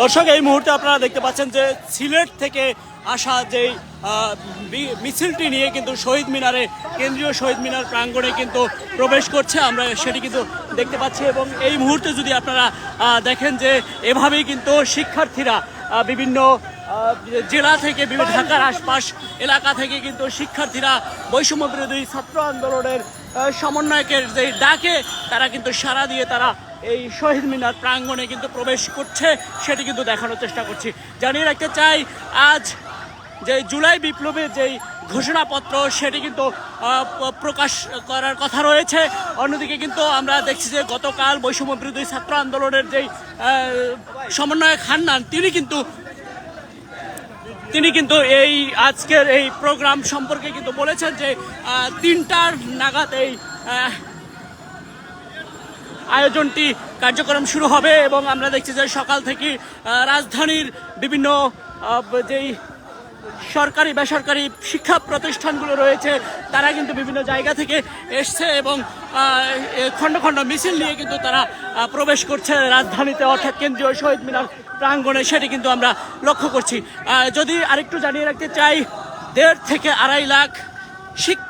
দর্শক, এই মুহূর্তে আপনারা দেখতে পাচ্ছেন যে সিলেট থেকে আসা যে মিছিলটি নিয়ে কিন্তু শহীদ মিনারে, কেন্দ্রীয় শহীদ মিনার প্রাঙ্গণে কিন্তু প্রবেশ করছে। আমরা সেটি কিন্তু দেখতে পাচ্ছি এবং এই মুহূর্তে যদি আপনারা দেখেন যে এভাবেই কিন্তু শিক্ষার্থীরা বিভিন্ন জেলা থেকে, বিভিন্ন ঢাকার আশপাশ এলাকা থেকে কিন্তু শিক্ষার্থীরা বৈষম্য বিরোধী ছাত্র আন্দোলনের সমন্বয়কের যে ডাকে তারা কিন্তু সাড়া দিয়ে তারা এই শহীদ মিনার প্রাঙ্গণে কিন্তু প্রবেশ করছে, সেটি কিন্তু দেখানোর চেষ্টা করছি। জানিয়ে রাখতে চাই, আজ যে জুলাই বিপ্লবের যেই ঘোষণাপত্র, সেটি কিন্তু প্রকাশ করার কথা রয়েছে। অন্যদিকে কিন্তু আমরা দেখছি যে গতকাল বৈষম্য বিরোধী ছাত্র আন্দোলনের যেই সমন্বয়ক হান্নান, তিনি কিন্তু তিনি কিন্তু এই আজকের এই প্রোগ্রাম সম্পর্কে কিন্তু বলেছেন যে তিনটার নাগাদ এই আয়োজনটি কার্যক্রম শুরু হবে এবং আমরা দেখছি যে সকাল থেকে রাজধানীর বিভিন্ন যেই সরকারি, বেসরকারি শিক্ষা প্রতিষ্ঠানগুলো রয়েছে, তারা কিন্তু বিভিন্ন জায়গা থেকে এসছে এবং খণ্ড খণ্ড মিছিল নিয়ে কিন্তু তারা প্রবেশ করছে রাজধানীতে। অর্থাৎ কেন্দ্রীয় শহীদ মিনার প্রাঙ্গণে সেটি কিন্তু আমরা লক্ষ্য করছি। যদি আরেকটু জানিয়ে রাখতে চাই, দেড় থেকে আড়াই লাখ শিক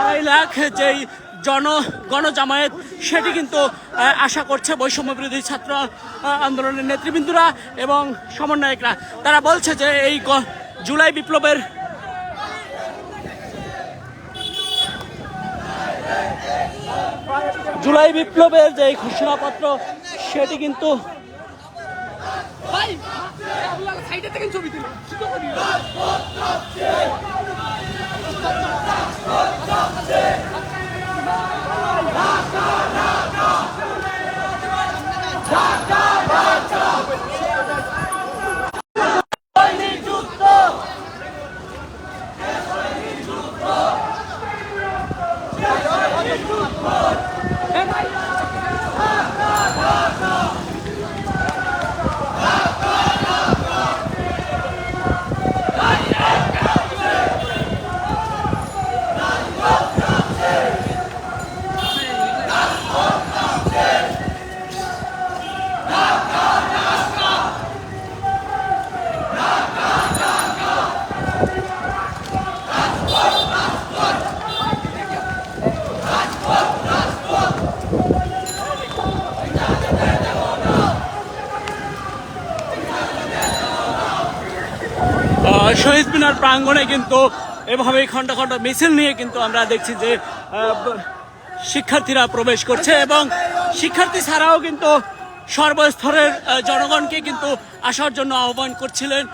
আড়াই লাখ যেই জন, গণজামায়াত, সেটি কিন্তু আশা করছে বৈষম্য বিরোধী ছাত্র আন্দোলনের নেতৃবৃন্দরা এবং সমন্বয়করা। তারা বলছে যে এই জুলাই বিপ্লবের জুলাই বিপ্লবের যে ঘোষণাপত্র, সেটি কিন্তু ছবি Muhammad শহীদ মিনার প্রাঙ্গণে কিন্তু এভাবে খণ্ড খণ্ড মিছিল নিয়ে কিন্তু আমরা দেখছি যে শিক্ষার্থীরা প্রবেশ করছে এবং শিক্ষার্থী ছাড়াও কিন্তু সর্বস্তরের জনগণকে কিন্তু আসার জন্য আহ্বান করছিলেন।